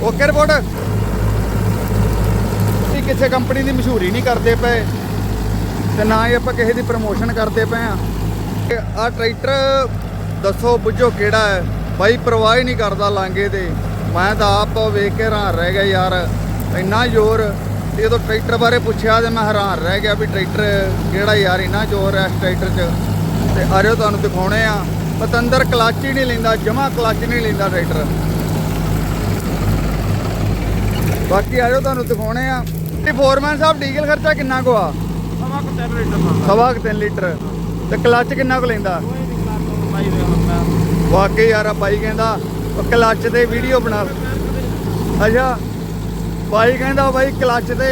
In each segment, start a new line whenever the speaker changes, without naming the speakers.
Okay report ਅਸੀਂ ਕਿਸੇ company ਦੀ ਮਸ਼ਹੂਰੀ ਨਹੀਂ ਕਰਦੇ ਪਏ। ਤੇ ਨਾ ਹੀ ਆਪਾਂ ਕਿਸੇ ਦੀ ਪ੍ਰਮੋਸ਼ਨ ਕਰਦੇ ਪਏ ਆ ਆ ਟਰੈਕਟਰ ਦੱਸੋ ਬੁੱਝੋ ਕਿਹੜਾ ਹੈ? ਬਾਈ, ਪਰਵਾਹ ਹੀ ਨਹੀਂ ਕਰਦਾ ਲਾਂਗੇ ਤੇ। ਮੈਂ ਤਾਂ ਆਪ ਵੇਖ ਕੇ ਹੈਰਾਨ ਰਹਿ ਗਿਆ ਯਾਰ। ਇੰਨਾ ਜ਼ੋਰ। ਤੇ ਜਦੋਂ ਟਰੈਕਟਰ ਬਾਰੇ ਪੁੱਛਿਆ ਤੇ ਮੈਂ ਹੈਰਾਨ ਰਹਿ ਗਿਆ ਵੀ ਟਰੈਕਟਰ ਕਿਹੜਾ ਯਾਰ, ਇੰਨਾ ਜ਼ੋਰ ਹੈ ਇਸ ਟਰੈਕਟਰ 'ਚ। ਤੇ ਆਰਿਓ ਤੁਹਾਨੂੰ ਦਿਖਾਉਣੇ ਆ। ਪਤੰਦਰ ਕਲੱਚ ਹੀ ਨਹੀਂ ਲੈਂਦਾ, ਜਮਾ ਕਲੱਚ ਨਹੀਂ ਲੈਂਦਾ ਟਰੈਕਟਰ ਬਾਕੀ ਆਜੋ ਤੁਹਾਨੂੰ ਦਿਖਾਉਣੇ ਆ। ਤੇ ਫੋਰਮੈਨ ਸਾਹਿਬ ਡੀਜ਼ਲ ਖਰਚਾ ਕਿੰਨਾ ਕੁ ਆ?
ਸਵਾ ਕੁ ਤਿੰਨ ਲੀਟਰ ਮੰਗਦਾ
ਸਵਾ ਕੁ 3 ਲੀਟਰ। ਤੇ ਕਲੱਚ ਕਿੰਨਾ ਕੁ ਲੈਂਦਾ? ਵਾਕਈ ਯਾਰ ਆ ਬਾਈ ਕਹਿੰਦਾ ਕਲੱਚ ਤੇ ਵੀਡੀਓ ਬਣਾ। ਅੱਛਾ ਬਾਈ ਕਹਿੰਦਾ ਬਾਈ ਕਲੱਚ ਤੇ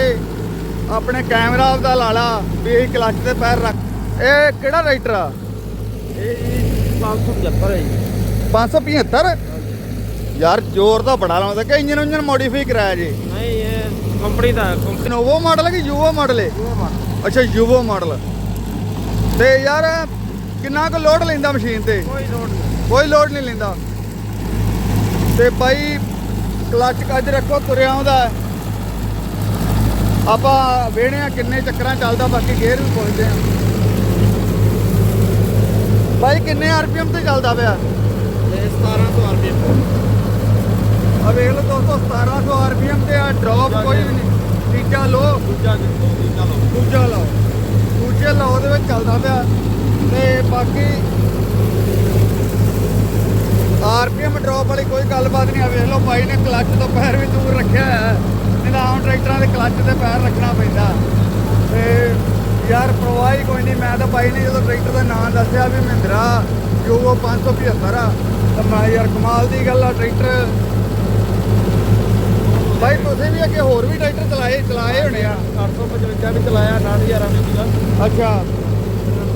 ਆਪਣੇ ਕੈਮਰਾ ਆਪਦਾ ਲਾ ਲਾ ਵੀ ਇਹ ਕਲੱਚ ਤੇ ਪੈਰ ਰੱਖ। ਇਹ ਕਿਹੜਾ ਰਾਈਟਰ ਆ?
ਇਹ ਜੀ 575 ਹੈ ਜੀ।
575 ਯਾਰ ਜ਼ੋਰ ਤਾਂ ਬੜਾ ਲਾਉਂਦਾ ਕਿ ਇੰਜਨ ਇੰਜਨ ਮੋਡੀਫਾਈ ਕਰਾਇਆ ਜੀ।
ਨਹੀਂ ਇਹ ਕੰਪਨੀ ਦਾ ਕੰਪਨੀ
ਨੋਵੋ ਮਾਡਲ ਹੈ ਕਿ ਯੂਵੋ ਮਾਡਲ ਹੈ ਅੱਛਾ ਯੂਵੋ ਮਾਡਲ ਤੇ ਯਾਰ ਕਿੰਨਾ ਕੁ ਲੋਡ ਲੈਂਦਾ ਮਸ਼ੀਨ ਤੇ?
ਕੋਈ ਲੋਡ ਨਹੀਂ।
ਕੋਈ ਲੋਡ ਨਹੀਂ ਲੈਂਦਾ। ਤੇ ਬਾਈ ਕਲੱਚ ਕੱਜ ਰੱਖੋ ਤੁਰਿਆ ਆਉਂਦਾ। ਆਪਾਂ ਵੇਹਣੇ ਆ ਕਿੰਨੇ ਚੱਕਰਾਂ ਚੱਲਦਾ ਬਾਕੀ ਗੇਅਰ ਵੀ ਪੁੱਛਦੇ ਆ ਬਾਈ ਕਿੰਨੇ ਆਰਪੀਐਮ ਤੇ ਚੱਲਦਾ ਪਿਆ?
ਇਹ 1700 ਰੁਪਏ
ਆ ਵੇਖ ਲਓ ਦੋਸਤੋ 1700 ਆਰਪੀਐਮ ਤੇ ਆ ਡ੍ਰੌਪ ਕੋਈ ਵੀ ਨਹੀਂ। ਤੀਜਾ ਲੋ
ਦੂਜਾ ਜਿੱਤੋ ਦੂਜਾ ਲਓ।
ਦੂਜਾ ਲਾਓ। ਦੂਜੇ ਲਾਓ ਦੇ ਵਿੱਚ ਚੱਲਦਾ ਪਿਆ। ਤੇ ਬਾਕੀ ਆਰਪੀਐਮ ਡ੍ਰੌਪ ਵਾਲੀ ਕੋਈ ਗੱਲਬਾਤ ਨਹੀਂ ਆ। ਵੇਖ ਲਓ ਬਾਈ ਨੇ ਕਲੱਚ ਤੋਂ ਪੈਰ ਵੀ ਦੂਰ ਰੱਖਿਆ ਹੈ। ਨਹੀਂ ਤਾਂ ਆਮ ਟਰੈਕਟਰਾਂ ਦੇ ਕਲੱਚ ਤੇ ਪੈਰ ਰੱਖਣਾ ਪੈਂਦਾ। ਤੇ ਯਾਰ ਪਰਵਾਹ ਹੀ ਕੋਈ ਨਹੀਂ। ਮੈਂ ਤਾਂ ਬਾਈ ਨੇ ਜਦੋਂ ਟਰੈਕਟਰ ਦਾ ਨਾਮ ਦੱਸਿਆ ਵੀ ਮਹਿੰਦਰਾ ਯੂਵੋ 575 ਆ ਤਾਂ ਮੈਂ ਯਾਰ ਕਮਾਲ ਦੀ ਗੱਲ ਆ। ਟਰੈਕਟਰ ਬਾਈ ਤੁਸੀਂ ਵੀ ਅੱਗੇ ਹੋਰ ਵੀ ਟਰੈਕਟਰ ਚਲਾਏ ਚਲਾਏ ਹੋਣੇ ਆ।
855 ਵੀ ਚਲਾਇਆ 60000 ਰੁਪਏ ਸੀਗਾ।
ਅੱਛਾ।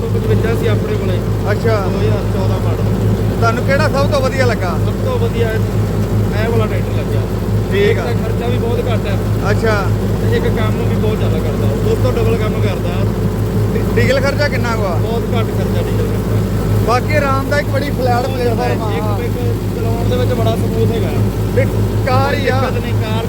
855 ਸੀ ਆਪਣੇ ਕੋਲੇ।
ਅੱਛਾ।
2014 ਮਾਡਲ।
ਤੁਹਾਨੂੰ ਕਿਹੜਾ ਸਭ ਤੋਂ ਵਧੀਆ ਲੱਗਾ?
ਸਭ ਤੋਂ ਵਧੀਆ ਇਹ ਵਾਲਾ ਟਰੈਕਟਰ ਲੱਗਿਆ।
ਠੀਕ ਆ।
ਖਰਚਾ ਵੀ ਬਹੁਤ ਘੱਟ ਹੈ
ਅੱਛਾ।
ਤੇ ਇੱਕ ਕੰਮ ਵੀ ਬਹੁਤ ਜ਼ਿਆਦਾ ਕਰਦਾ। ਉਸ ਤੋਂ ਡਬਲ ਕੰਮ ਕਰਦਾ।
ਡੀਜ਼ਲ ਖਰਚਾ ਕਿੰਨਾ ਕੁ ਆ?
ਬਹੁਤ ਘੱਟ ਖਰਚਾ ਡੀਜ਼ਲ ਕਰਦਾ
ਬਾਕੀ ਆਰਾਮਦਾਇਕ ਬੜੀ ਫਲੈਟ ਪਲੇਟਫਾਰਮ ਆ
ਇੱਕ ਇੱਕ ਚਲਾਉਣ ਦੇ ਵਿੱਚ ਬੜਾ ਸਮੂਥ ਹੈਗਾ।
ਕਾਰ ਹੀ ਆ।
ਨਹੀਂ ਕਾਰ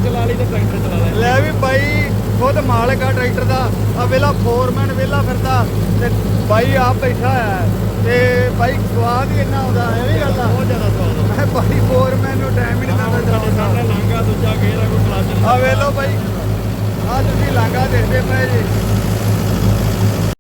ਤੇ ਟਰੈਕਟਰ ਚਲਾ ਲੈ
ਲੈ ਵੀ ਬਾਈ ਖੁਦ ਮਾਲਕ ਆ ਟਰੈਕਟਰ ਦਾ। ਆ ਵੇਲਾ ਫੋਰਮੈਨ ਵੇਲਾ ਫਿਰਦਾ ਤੇ ਬਾਈ ਆਪ ਬੈਠਾ ਹੈ। ਤੇ ਬਾਈ ਸਵਾਦ ਹੀ ਇੰਨਾ ਆਉਂਦਾ ਇਹ ਵੀ ਗੱਲ ਆ।
ਬਹੁਤ ਜ਼ਿਆਦਾ ਸਵਾਦ ਆ।
ਮੈਂ ਬਾਈ ਫੋਰਮੈਨ ਨੂੰ ਟਾਈਮ ਹੀ ਨਹੀਂ ਦਿੰਦਾ
ਸਾਡੇ
ਚਲਾਉਣ ਦਾ।
ਸਾਹਮਣੇ ਲਾਂਗਾ ਦੂਜਾ ਗੇਅਰ ਆ ਕੋਈ ਕਲਾਚ
ਆ ਵੇ ਲੋ ਬਾਈ ਆ ਤੁਸੀਂ ਲਾਂਗਾ ਦੇਖਦੇ ਪਏ ਜੀ।